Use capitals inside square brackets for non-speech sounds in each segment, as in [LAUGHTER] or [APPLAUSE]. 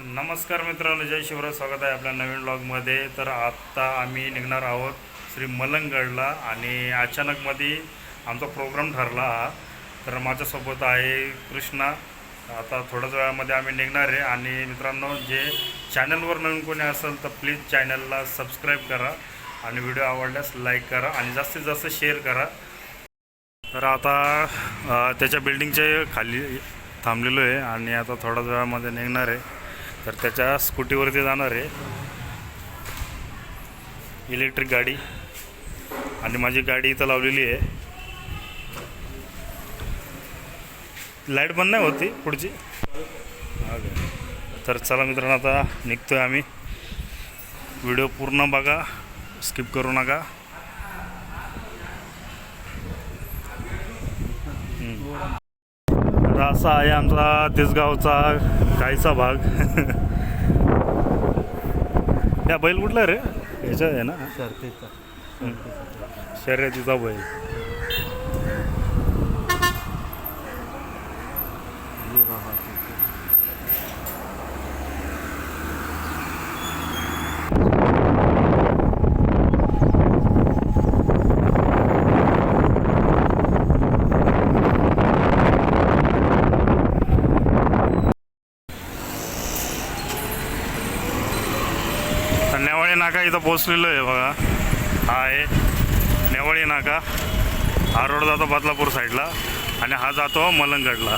नमस्कार मित्रांनो जय शिवराज स्वागत आहे आपल्या नवीन ब्लॉगमध्ये तर आत्ता आम्ही निघणार आहोत श्री मलंगडला आणि अचानकमध्ये आमचा प्रोग्राम ठरला हा. तर माझ्यासोबत आहे कृष्णा. आता थोड्याच वेळामध्ये आम्ही निघणार आहे आणि मित्रांनो जे चॅनलवर नवीन कोणी असेल तर प्लीज चॅनलला सबस्क्राईब करा आणि व्हिडिओ आवडल्यास लाईक करा आणि जास्तीत जास्त शेअर करा. तर आता त्याच्या बिल्डिंगच्या खाली थांबलेलो आहे आणि आता थोड्याच वेळामध्ये निघणार आहे. तर त्याच्या स्कूटीवरती जाणार आहे. इलेक्ट्रिक गाडी. आणि माझी गाडी इथं लावलेली आहे. लाइट बंद नाही होती पुढची. तर चला मित्रांनो आता निघतोय आम्ही. व्हिडिओ पूर्ण बघा. स्किप करू नका. तर असा आहे आमचा तिसगावचा कायचा भाग. या बैल कुठला रे? याचा आहे ना? शर्यतीचा बैल. तर नेवाळी नाका इथं पोचलेलो आहे बघा. हा आहे नेवाळी नाका. हा रोड जातो बदलापूर साईडला आणि हा जातो मलंगडला.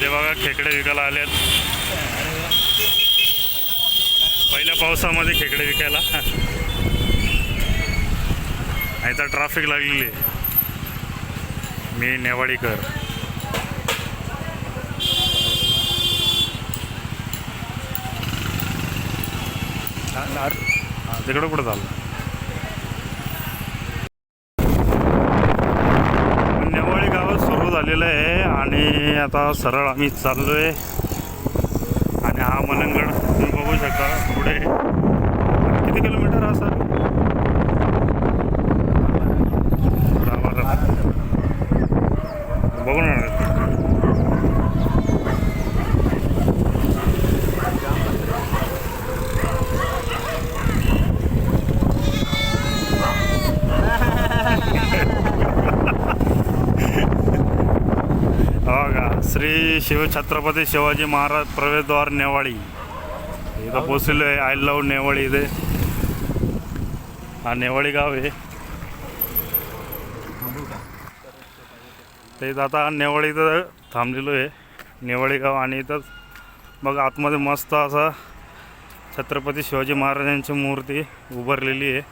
ते बघा खेकडे विकायला आलेत. पहिल्या पावसामध्ये खेकडे विकायला. नाहीतर ट्रॅफिक लागलेली आहे. मी नेवाडीकर. तिकडं कुठं चाललं? नेवाळी गावात सुरू झालेलं आहे आणि आता सरळ आम्ही चाललो आहे आणि हा मलंगड तुम्ही बघू शकता पुढे. किती किलोमीटर हा सर बघू ना हो का श्री शिवछत्रपती शिवाजी महाराज प्रवेशद्वार नेवाळी इथं पोचलेलो आहे. आय लव नेवाळी इथे. हा नेवाळी गाव आहे. ते इथं आता नेवाळी इथं थांबलेलो आहे. नेवाळी गाव आणि इथं मग आतमध्ये मस्त असा छत्रपती शिवाजी महाराजांची मूर्ती उभारलेली आहे.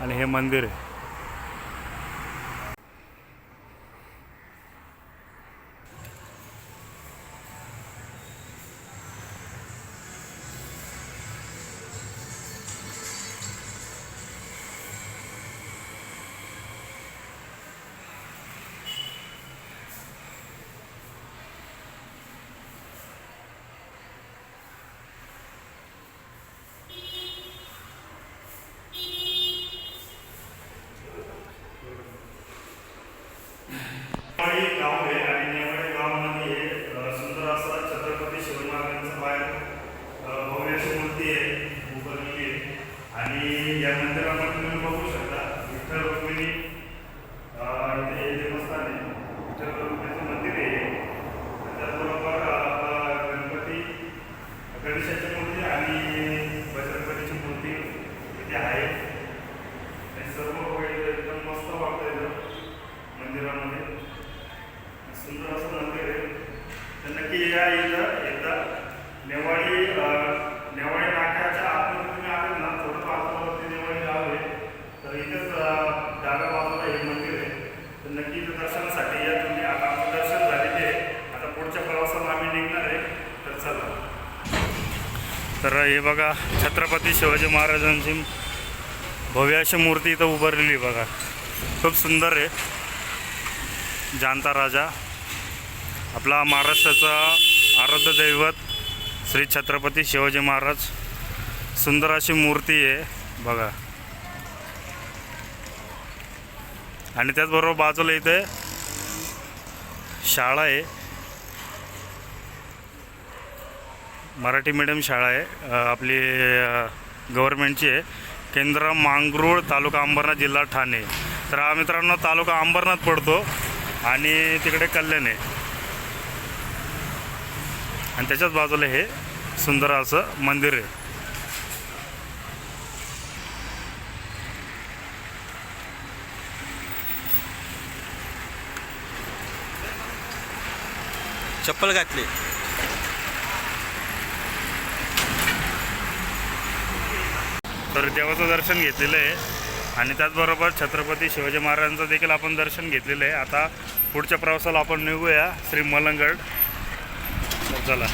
आणि हे मंदिर आहे. आणि सर्व वेळ एकदम मस्त वाटतं इथं मंदिरामध्ये. सुंदर असं मंदिर आहे. तर नक्की या इथं एकदा नेवाळी नेवाळी नाक्याच्या आतमध्ये तुम्ही आले ना थोडं आतमध्ये नेवाळी गाव आहे. तर इथेच अ, डाव्या बाजूला हे मंदिर आहे. तर नक्की इथं दर्शनासाठी या तुम्ही आता आमचं दर्शन झालेले आहे. आता पुढच्या प्रवासाला आम्ही निघणार आहे. तर चला. तर हे बघा छत्रपती शिवाजी महाराजांची भव्य अशी मूर्ती इथं उभारलेली बघा. खूप सुंदर आहे. जाणता राजा. आपला महाराष्ट्राचा आराध्य दैवत श्री छत्रपती शिवाजी महाराज. सुंदर अशी मूर्ती आहे. बघा. आणि त्याचबरोबर बाजूला इथे शाळा आहे. मराठी मीडियम शाळा आहे. आपली गव्हर्मेंटची आहे. केंद्र मांगरूळ तालुका अंबरनाथ जिल्हा ठाणे. तर हा मित्रांनो तालुका अंबरनाथ पडतो आणि तिकडे कल्याण आहे. आणि त्याच्याच बाजूला हे सुंदर असं मंदिर आहे. चप्पल घातली. तर देवाचं दर्शन घेतलेलं आहे. आणि त्याचबरोबर छत्रपती शिवाजी महाराजांचं देखील आपण दर्शन घेतलेलं आहे. आता पुढच्या प्रवासाला आपण निघूया. श्री मलंगड. चला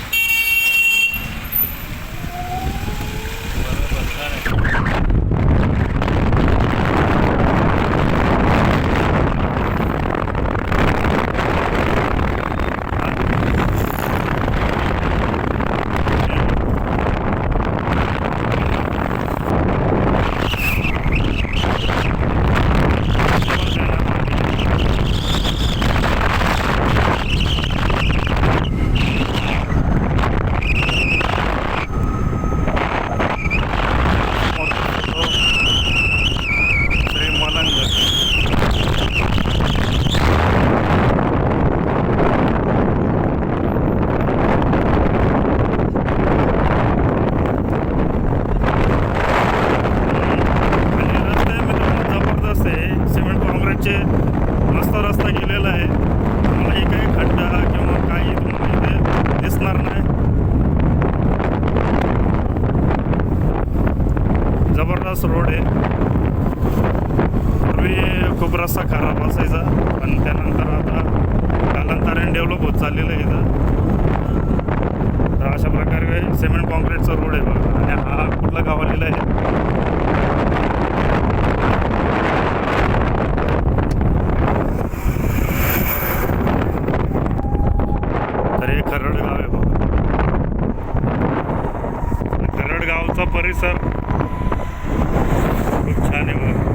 श्री मलंगड आणि रस्ते मित्रांनो जबरदस्त आहे सिमेंट काँक्रीटचे मस्त रस्ता गेलेला आहे तुम्हालाही काही खड्डा किंवा काही तुम्हाला इथे दिसणार नाही जबरदस्त रोड आहे पूर्वी खूप रस्ता खराब असायचा पण त्यानंतर आता कालांतराने डेव्हलप होत चाललेलं आहे इथं तर अशा सिमेंट कॉन्क्रीटचा रोड आहे बघा. आणि हा कुठला गावालेला आहे तर हे खरड गाव आहे बघा खरड गावचा परिसर खूप छान आहे बघा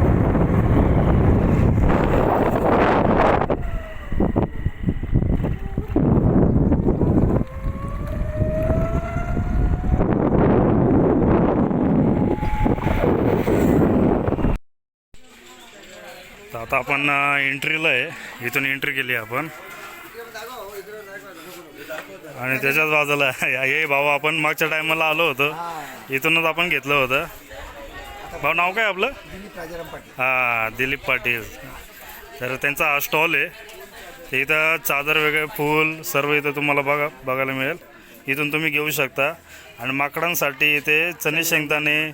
तर आता आपण एंट्रीला आहे. इथून एंट्री केली आपण. आणि त्याच्याच बाजूला [LAUGHS] हे भाऊ आपण मागच्या टायमाला आलो होतो. इथूनच आपण घेतलं होतं. भाऊ नाव काय आपलं? हां दिलीप पाटील. तर त्यांचा हा स्टॉल आहे. इथं चादर वगैरे फूल सर्व इथं तुम्हाला बघा बघायला मिळेल. इथून तुम्ही घेऊ शकता. आणि माकडांसाठी इथे चणे शेंगदाणे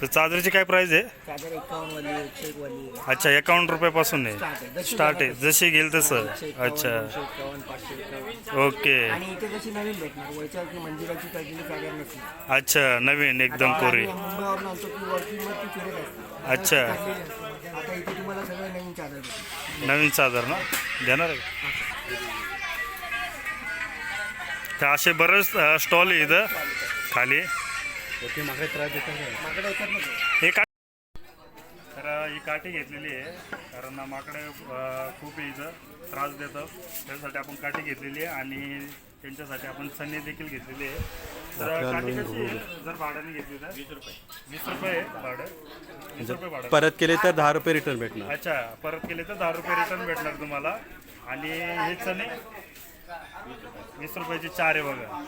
तर चादरीची काय प्राईज आहे? चादर एकशे अच्छा एकावन्न रुपयापासून आहे. स्टार्ट आहे जशी स्टार्ट आहे. जशी घेईल तसं. एकशे एकावन्न, अच्छा. दोनशे एकावन्न पाचशे एकावन्न. ओके. आणि इथे जशी नवीन भेटणार वरच्यावरती मंदिराची काढलेली चादर नसली. अच्छा नवीन एकदम कोरी. आम्ही मुंबईवरून आणतो की वरती मग ती फिरत असते. अच्छा. काढलेली असते. आता इथे तुम्हाला सगळे नवीन चादर भेटतील नवीन चादर ना? देणार आहे. का? तर असे बरेच स्टॉल आहे इथं. खाली. हे का तर ही काठी घेतलेली आहे. कारण माकडे खूप इथं त्रास देतं त्यासाठी आपण काठी घेतलेली आहे आणि त्यांच्यासाठी आपण चणे देखील घेतलेली आहे. तर काठी कशी आहे? जर भाड्याने घेतली तर? वीस रुपये. वीस रुपये आहे भाडं. वीस रुपये भाडं. परत केले तर दहा रुपये रिटर्न भेटणार. अच्छा परत केले तर दहा रुपये रिटर्न भेटणार तुम्हाला. आणि हे चणे वीस रुपयाचे चार आहे बघा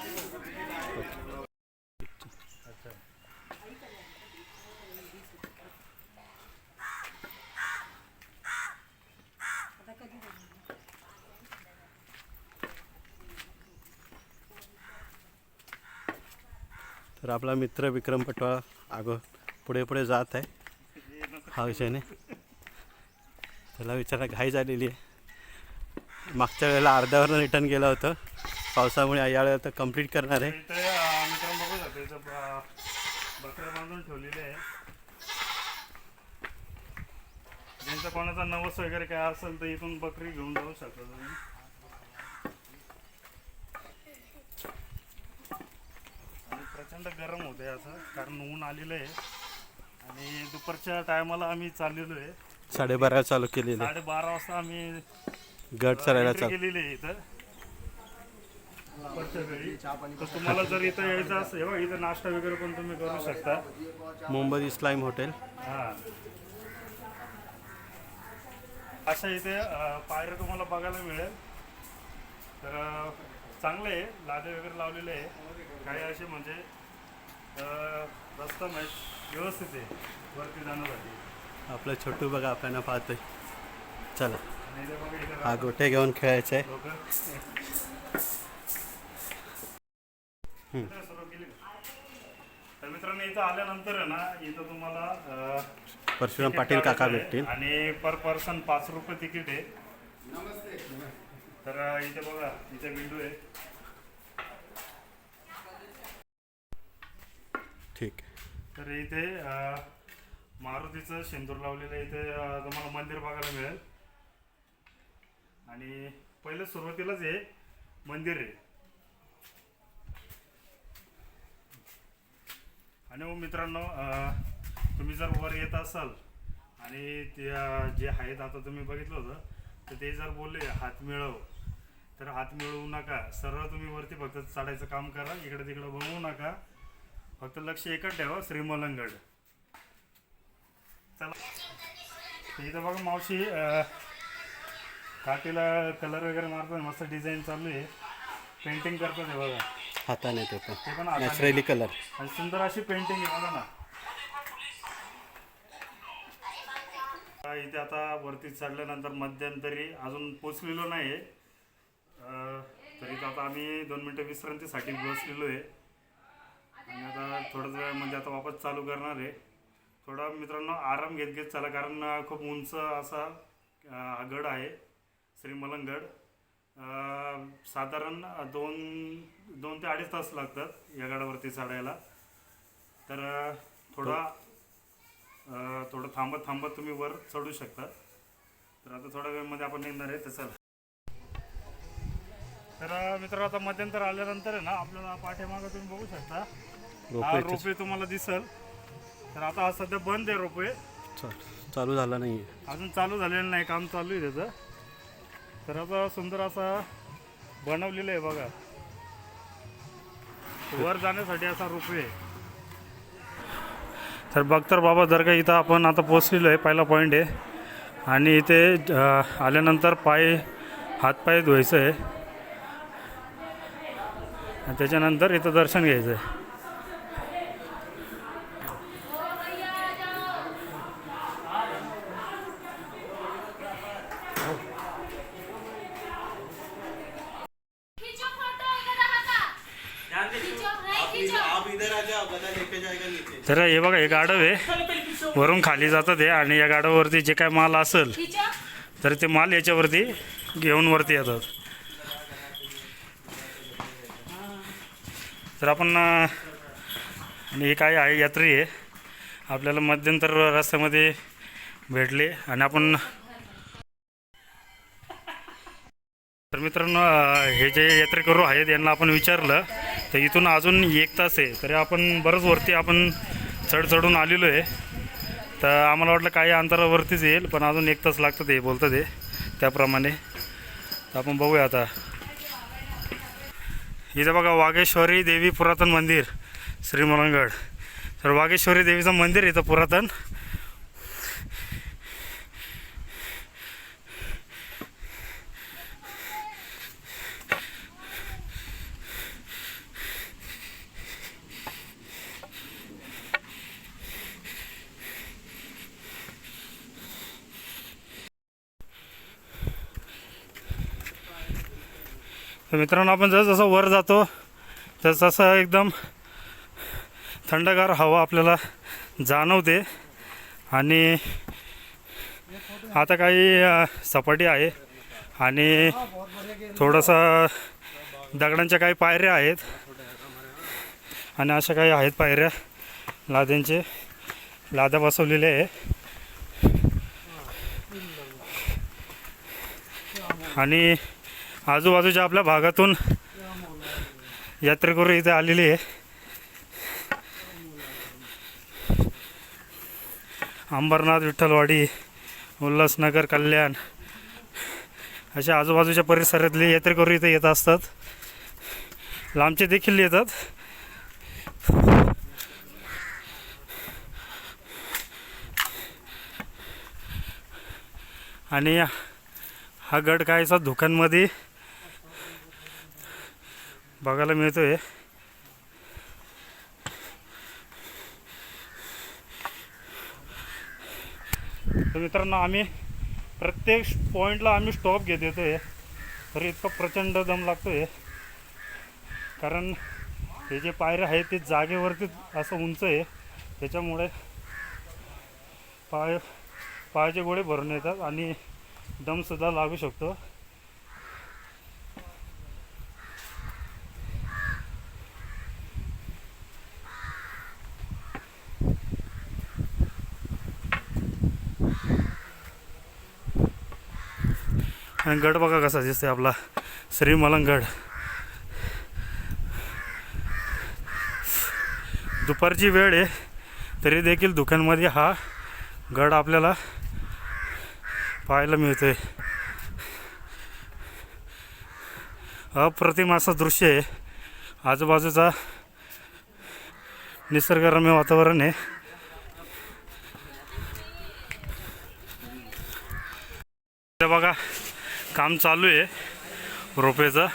अच्छा तर आपला मित्र विक्रम पटवा अगो पुढे पुढे जात आहे. हा विषयाने त्याला विचारा घाई झालेली आहे. मागच्या वेळेला अर्ध्यावरनं रिटर्न गेलं होतं. पावसामुळे या वेळेला तर कंप्लीट करणार आहे. बकऱ्या बांधून ठेवलेले आहे. ज्यांचं कोणाचा नवस वगैरे काय असेल तर इथून बकरी घेऊन जाऊ शकता तुम्ही. प्रचंड गरम होते असं. कारण ऊन आलेलं आहे. आणि दुपारच्या टायमाला आम्ही चाललेलो आहे. साडेबारा चालू केलेले साडेबारा वाजता आम्ही गट चरायला entry चालू. केलेली आहे इथं. दुपारच्या वेळी. तर तुम्हाला जर इथं यायचं असेल हो, इथं नाश्ता वगैरे पण तुम्ही करू शकता. मुंबई इस्लाम हॉटेल. हा. अशा इथे अ, पायऱ्या तुम्हाला बघायला मिळेल. तर अ, चांगलं आहे. लादे वगैरे लावलेले आहे. काही असे म्हणजे अ, रस्ता माहीत व्यवस्थित आहे. वरती जाण्यासाठी. आपलं छोटू बघा आपल्याला पाहतोय. चला. इथे हा गोटे घेऊन खेळायचं. आहे लोक सुरू केली. का? तर मित्रांनो इथं आल्यानंतर आहे ना इथं तुम्हाला अ, परशुराम पाटील काका भेटतील. आणि पर पर्सन पाच रुपये तिकीट आहे. तर इथे बघा इथे विंडो आहे. ठीक. तर इथे अ, मारुतीचं शेंदूर लावलेलं इथे अ, तुम्हाला मंदिर बघायला मिळेल. आणि पहिले सुरुवातीलाच हे मंदिर आहे. आणि हो मित्रांनो अ, तुम्ही जर वर येत असाल आणि ते अ, जे आहेत आता तुम्ही बघितलं होतं तर ते जर बोलले हात मिळव तर हात मिळवू नका. सरळ तुम्ही वरती फक्त चढायचं काम करा. इकडे तिकडे बघू नका. फक्त लक्ष एकच ठेवा श्रीमलंगड. चला. इथं बघा मावशी काठीला कलर वगैरे मारतात मस्त डिझाईन चालू आहे. पेंटिंग करतात हे बघा. हाताने ते पण. ते. नॅचरली कलर आणि सुंदर अशी पेंटिंग आहे बघा ना. इथे आता वरती चढल्यानंतर मध्यंतरी अजून पोचलेलो नाही आहे तरी तर आता आम्ही दोन मिनटं विश्रांतीसाठी बसलेलो आहे. आणि आता थोडंच वेळ म्हणजे आता वापस चालू करणार आहे. थोडा मित्रांनो आराम घेत घेत चला कारण खूप उंच असा हा गड आहे श्रीमलंगड. अं, साधारण दोन दोन ते अडीच तास लागतात या गडावरती चढायला. तर थोडा थोडं थांबत थांबत तुम्ही वर चढू शकता. तर आता थोड्या वेळमध्ये आपण निघणार आहे तर चला. तर मित्र मित्रांनो आता मध्यंतर आल्यानंतर आहे ना आपल्याला पाठीमागं तुम्ही बघू शकता. हा रोपवे तुम्हाला दिसल. तर आता हा सध्या बंद आहे रोपवे चालू झाला नाही अजून चालू झालेलं नाही काम चालू आहे त्याचं. तर आता सुंदर असा बनवलेलं आहे बघा. वर जाण्यासाठी असा रोपवे आहे. तर बघतर बाबा जर का इथं आपण आता पोचलेलो आहे पहिला पॉईंट आहे. आणि इथे अं, आल्यानंतर पाय हातपाय धुवायचं आहे. आणि त्याच्यानंतर इथं दर्शन घ्यायचं आहे. तर हे बघा हे गाढव आहे. वरून खाली जातात हे आणि या गाडावरती जे काय माल असेल तर ते माल याच्यावरती घेऊन वरती येतात. तर आपण आणि हे काय आहे यात्री आहे. आपल्याला मध्यंतर रस्त्यामध्ये भेटले आणि आपण तर मित्रांनो हे जे यात्रेकरू आहेत यांना आपण विचारलं तर इथून अजून एक तास आहे. तरी आपण बरंच वरती आपण चढ चढून आलेलो आहे. तर आम्हाला वाटलं काही अंतरावरतीच येईल पण अजून एक तास लागतं ते बोलतं ते त्याप्रमाणे. तर आपण बघूया आता. इथं बघा वाघेश्वरी देवी पुरातन मंदिर श्रीमलंगड. तर वाघेश्वरी देवीचं मंदिर इथं पुरातन. तर मित्रांनो आपण जसजसं वर जातो तसं तसं एकदम थंडगार हवा आपल्याला जाणवते. आणि आता काही सपाटी आहे आणि थोडंसं दगडांच्या काही पायऱ्या आहेत. आणि अशा काही आहेत पायऱ्या लाद्यांचे लाद्या बसवलेले आहे. आणि आजूबाजूच्या आपल्या भागातून यात्रेकरू इथे आलेली आहे. अंबरनाथ विठ्ठलवाडी उल्हासनगर कल्याण अशा आजूबाजूच्या परिसरातले यात्रेकरू इथे येत असतात. लांबचे देखील येतात. आणि हा गड कायचा धुक्यांमध्ये बघायला मिळतोय. तर मित्रांनो आम्ही प्रत्येक पॉईंटला आम्ही स्टॉप घेत येतोय तर इतका प्रचंड दम लागतोय. कारण हे जे पायऱ्या आहेत ते जागेवरती असं उंच आहे. त्याच्यामुळे पाय पायाचे गोळे भरून येतात आणि दमसुद्धा लागू शकतो. आणि गड बघा कसा दिसतोय आपला. श्रीमलंगड दुपारची वेळ आहे तरी देखील दुकानमध्ये हा गड आपल्याला पाहायला मिळतोय. अप्रतिम असं दृश्य आहे. आजूबाजूचा निसर्गरम्य वातावरण आहे. बघा काम चालू आहे. रोपेचं.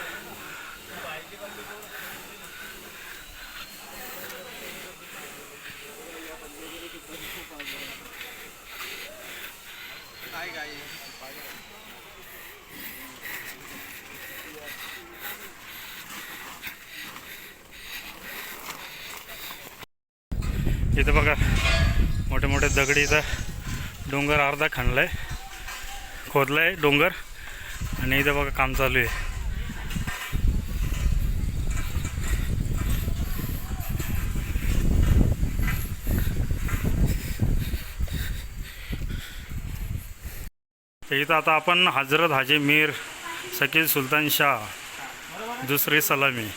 इथं बघा मोठे मोठे दगडीचा डोंगर अर्धा खणलाय खोदलाय डोंगर. आणि इथं बघा काम चालू आहे. इथं आता आपण हजरत हाजी मीर शकील सुलतान शाह दुसरी सलामी.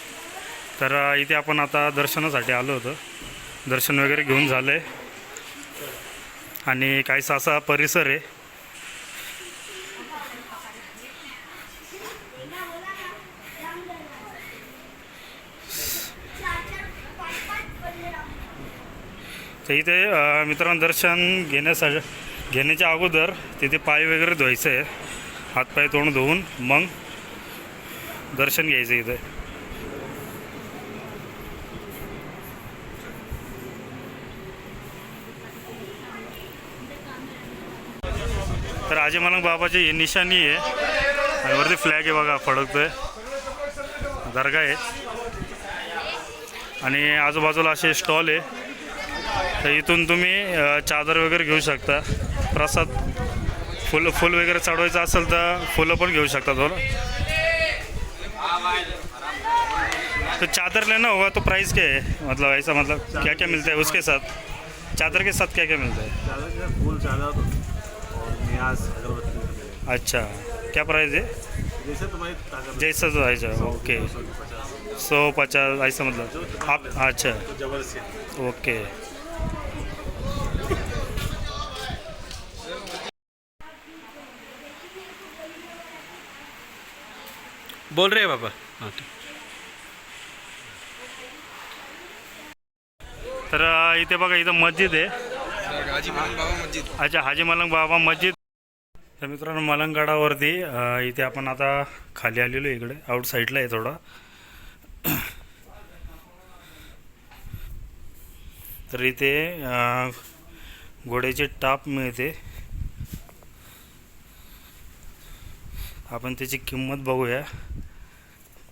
तर इथे आपण आता दर्शनासाठी आलो होतो. दर्शन वगैरे घेऊन झालं. आहे आणि काहीसा असा परिसर आहे. तर इथे मित्रांनो दर्शन घेण्यासाठी घेण्याच्या अगोदर तिथे पाय वगैरे धुवायचं आहे हातपाय तोंड धुवून मग दर्शन घ्यायचं इथे. तर आजी मलंग बाबाची ही निशाणी आहे. आणि वरती फ्लॅग आहे बघा फडकतोय. दर्गा आहे. आणि आजूबाजूला असे स्टॉल आहे. तर इथून तुम्ही चादर वगैरे घेऊ शकता. प्रसाद फुल फुल वगैरे चढवायचं असेल तर फुलं पण घेऊ शकता थोडं हो, तो चादर लेना होगा तो प्राइस क्या है मतलब ऐसा मतलब क्या क्या मिलता है उसके साथ? चादर के साथ क्या क्या मिलता है? फूल चादर और अच्छा क्या प्राइस है? जैसे तुम्हारी जैसा तो ऐसा ओके सौ पचास ऐसा मतलब। आप अच्छा ओके बोल रहे बाबा? हाँ तर इथे बघा इथं मस्जिद आहे. हाजी मलंग बाबा मस्जिद अच्छा हाजी मलंग बाबा मस्जिद. तर मित्रांनो मलंगगडावरती इथे आपण आता खाली आलेलो इकडे. आउट साईडला आहे थोडा. तर इथे घोड्याचे टाप मिळते. आपण त्याची किंमत बघूया.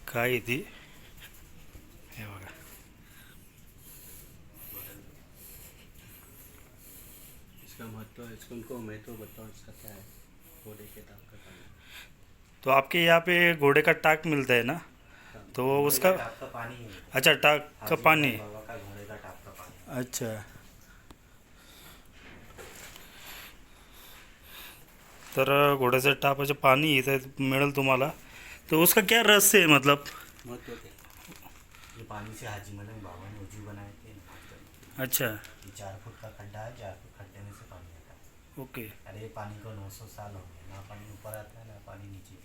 काय आहे ती? हे बघा. इसका महत्त्व इसको उनको महत्त्व बताओ इसका क्या है? घोड़े के टाप का पानी तो आपके यहाँ पे घोड़े का टाक मिलता है ना? तो उसका टाप का पानी अच्छा टाक का पानी। बाबा का घोड़े का टाप का पानी। अच्छा। तर घोड्याचं टापाचं पाणी इथं मिळेल तुम्हाला. तो उसका क्या रस है मतलब? महत्व ये पानी से हाजी मलंग बाबा ने वज़ू बनाए थे अच्छा। ये चार फुट का खड्डा है चार फुट खड्डे में से पानी आता है। ओके। अरे ये पानी को 900 साल हो गए ना पानी ऊपर आता है ना पानी नीचे।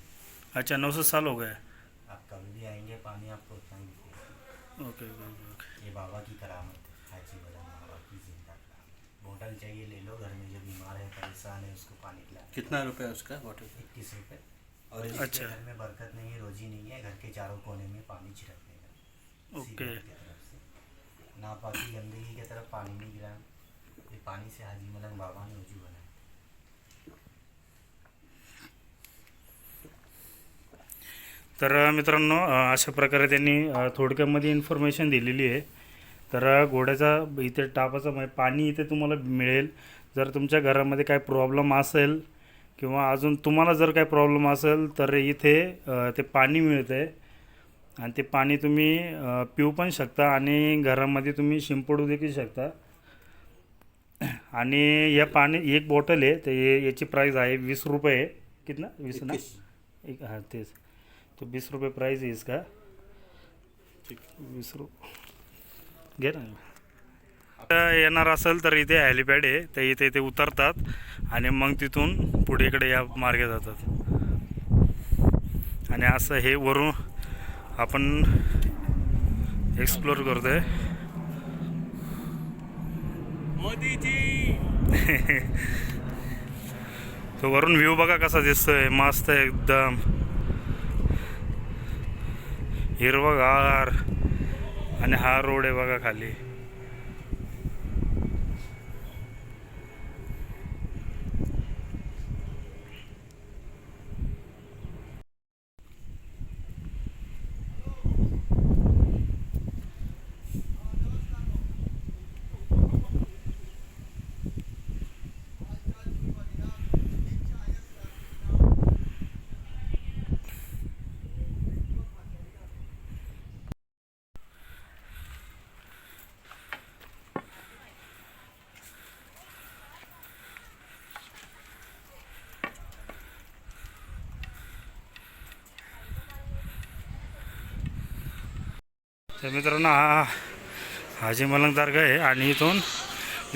अच्छा नौ सौ साल हो गए? आप कभी भी आएँगे पानी आपको उतना ही दिखेगा। ओके ओके ये बाबा की करामत है हाजी बदन बाबा की ज़िंदा करामत बोतल चाहिए ले लो घर में जो बीमार है परेशान है उसको पानी पिला कितना रुपये उसका बॉटल इक्कीस रुपये। और इसके अच्छा। घर में बरकत नहीं है रोजी नहीं है घर के चारों कोने में पानी छिड़कने का। ओके। की तरफ से। नापाकी गंदगी की तरफ पानी नहीं गिरा। ये पानी से हाजी मलंग बाबा ने वजू बनाया। तर मित्रांनो अशा प्रकारे त्यांनी थोडक्यामध्ये इन्फॉर्मेशन दिलेली आहे. तर घोड्याचा इथे टापाचा म्हणजे पाणी इथे तुम्हाला मिळेल. जर तुमच्या घरामध्ये काय प्रॉब्लेम असेल किंवा अजून तुम्हाला जर काय प्रॉब्लेम असेल तर इथे ते पाणी मिळतं आहे आणि ते पाणी तुम्ही पिऊ पण शकता आणि घरामध्ये तुम्ही शिंपडू देखील शकता. आणि या पाणी एक बॉटल आहे तर ये- याची प्राईस आहे वीस रुपये. कितना? वीस ना? एक हां तेच. तो बीस रुपये प्राइस है इसका. वीस रुपये घे ना. येणार असेल तर इथे हॅलिपॅड आहे तर इथे इथे उतरतात आणि मग तिथून पुढे इकडे या मार्गे जातात. आणि असं हे वरून आपण एक्सप्लोर करतोय. [LAUGHS] तो वरून व्ह्यू बघा कसा दिसतोय मस्त एकदम. हिरवगार. आणि हा रोड आहे बघा खाली. तर मित्रांनो हा हाजी मलंग दर्गा आहे आणि इथून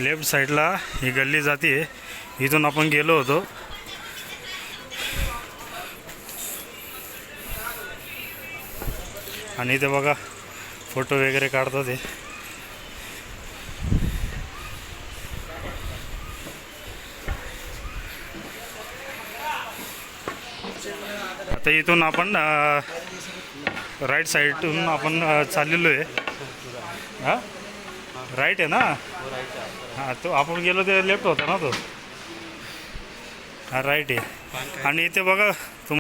लेफ्ट साईडला ही गल्ली जाते. इथून आपण गेलो होतो. आणि इथे बघा फोटो वगैरे काढतात हे. आता इथून आपण राईट साईडून आपण चाललेलो आहे. हां? राईट आहे ना? हां तो आपण गेलो ते लेफ्ट होता ना तो. हा राईट आहे. आणि इथे बघा